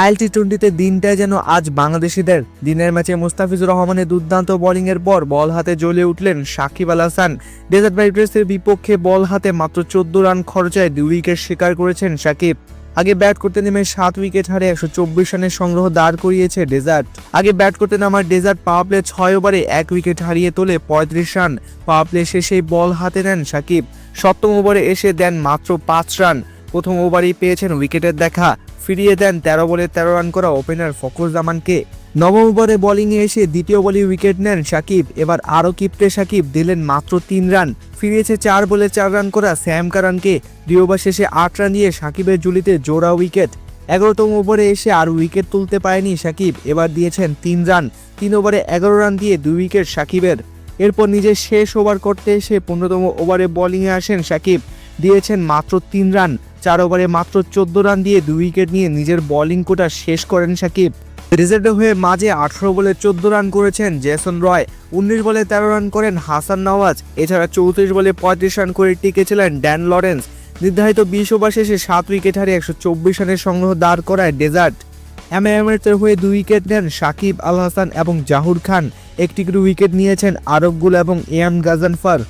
IL টি টোয়েন্টিতে দিনটাই যেন আজ বাংলাদেশিদের। দিনের ম্যাচে মুস্তাফিজুর রহমানের দুর্দান্ত বোলিংয়ের পর বল হাতে জ্বলে উঠলেন সাকিব আল হাসান। ডেজার্ট রাইডার্সের বিপক্ষে বল হাতে মাত্র চোদ্দ রান খরচায় দুই উইকেট শিকার করেছেন সাকিব। আগে ব্যাট করতে নেমে সাত উইকেট হারে একশো চব্বিশ রানের সংগ্রহ দাঁড় করিয়েছে ডেজার্ট। আগে ব্যাট করতে নামার ডেজার্ট পাওয়ার প্লে ছয় ওভারে এক উইকেট হারিয়ে তোলে পঁয়ত্রিশ রান। পাওয়ার প্লে শেষেই বল হাতে নেন সাকিব। সপ্তম ওভারে এসে দেন মাত্র পাঁচ রান। প্রথম ওভারেই পেয়েছেন উইকেটের দেখা। ফিরিয়ে দেন তেরো বলে তেরো রান করা ওপেনার ফখরুজ জামানকে। নবম ওভারে বোলিংয়ে এসে দ্বিতীয় বলে উইকেট নেন সাকিব। এবার আরও কিপ্টে সাকিব দিলেন মাত্র তিন রান। ফিরিয়েছে চার বলে চার রান করা স্যাম কারানকে। দুই ওভার শেষে আট রান দিয়ে সাকিবের জুলিতে জোড়া উইকেট। এগারোতম ওভারে এসে আর উইকেট তুলতে পারেনি সাকিব। এবার দিয়েছেন তিন রান। তিন ওভারে এগারো রান দিয়ে দুই উইকেট সাকিবের। এরপর নিজের শেষ ওভার করতে এসে পনেরোতম ওভারে বোলিংয়ে আসেন সাকিব। দিয়েছেন মাত্র তিন রান। চার ওভারে মাত্র চোদ্দ রান দিয়ে দুই উইকেট নিয়ে নিজের বোলিং কোটা শেষ করেন সাকিব। রিজার্ভে হয়ে মাঝে আঠারো বলে চোদ্দ রান করেছেন জেসন রয়। উনিশ বলে তেরো রান করেন হাসান নওয়াজ। এছাড়া চৌত্রিশ বলে পঁয়ত্রিশ রান করে টিকেছিলেন ড্যান লরেন্স। নির্ধারিত বিশ ওভার শেষে সাত উইকেট হারিয়ে একশো চব্বিশ রানের সংগ্রহ দাঁড় করায় ডেজার্ট। এমএএমের হয়ে দুই উইকেট নেন সাকিব আল হাসান এবং জাহুর খান। একটি করে উইকেট নিয়েছেন আরবগুল এবং ইয়ান গাজানফার।